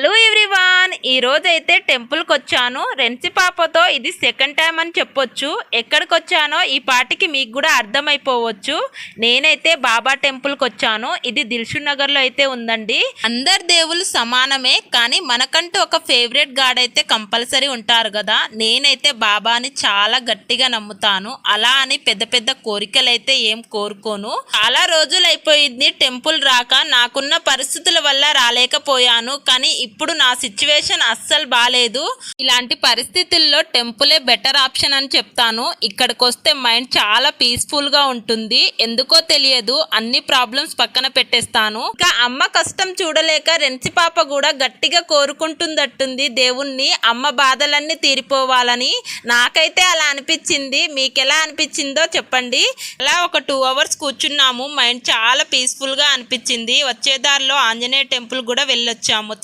Hasta. Everyone ఈ రోజు అయితే టెంపుల్కి వచ్చాను రెన్సి పాపతో ఇది సెకండ్ టైం అని చెప్పొచ్చు. ఎక్కడికి వచ్చానో ఈ పాటికి మీకు కూడా అర్థమైపోవచ్చు. నేనైతే బాబా టెంపుల్కి వచ్చాను ఇది దిల్షు నగర్లో అయితే ఉందండి. అందరు దేవుళ్ళు సమానమే కానీ మనకంటూ ఒక ఫేవరెట్ గాడ్ అయితే కంపల్సరీ ఉంటారు కదా. నేనైతే బాబాని చాలా గట్టిగా నమ్ముతాను. అలా అని పెద్ద పెద్ద కోరికలు అయితే ఏం కోరుకోను. చాలా రోజులు అయిపోయింది టెంపుల్ రాక. నాకున్న పరిస్థితుల వల్ల రాలేకపోయాను. కానీ ఇప్పుడు నా సిచ్యువేషన్ అస్సలు బాగాలేదు ఇలాంటి పరిస్థితుల్లో టెంపులే బెటర్ ఆప్షన్ అని చెప్తాను. ఇక్కడికి వస్తే మైండ్ చాలా పీస్ఫుల్గా ఉంటుంది. ఎందుకో తెలియదు. అన్ని ప్రాబ్లమ్స్ పక్కన పెట్టేస్తాను. ఇంకా అమ్మ కష్టం చూడలేక రెంచి పాప కూడా గట్టిగా కోరుకుంటుందట్టుంది. దేవుణ్ణి అమ్మ బాధలన్నీ తీరిపోవాలని నాకైతే అలా అనిపించింది. మీకు ఎలా అనిపించిందో చెప్పండి. అలా ఒక టూ అవర్స్ కూర్చున్నాము. మైండ్ చాలా పీస్ఫుల్గా అనిపించింది. వచ్చే దారిలో ఆంజనేయ టెంపుల్ కూడా వెళ్ళొచ్చాము.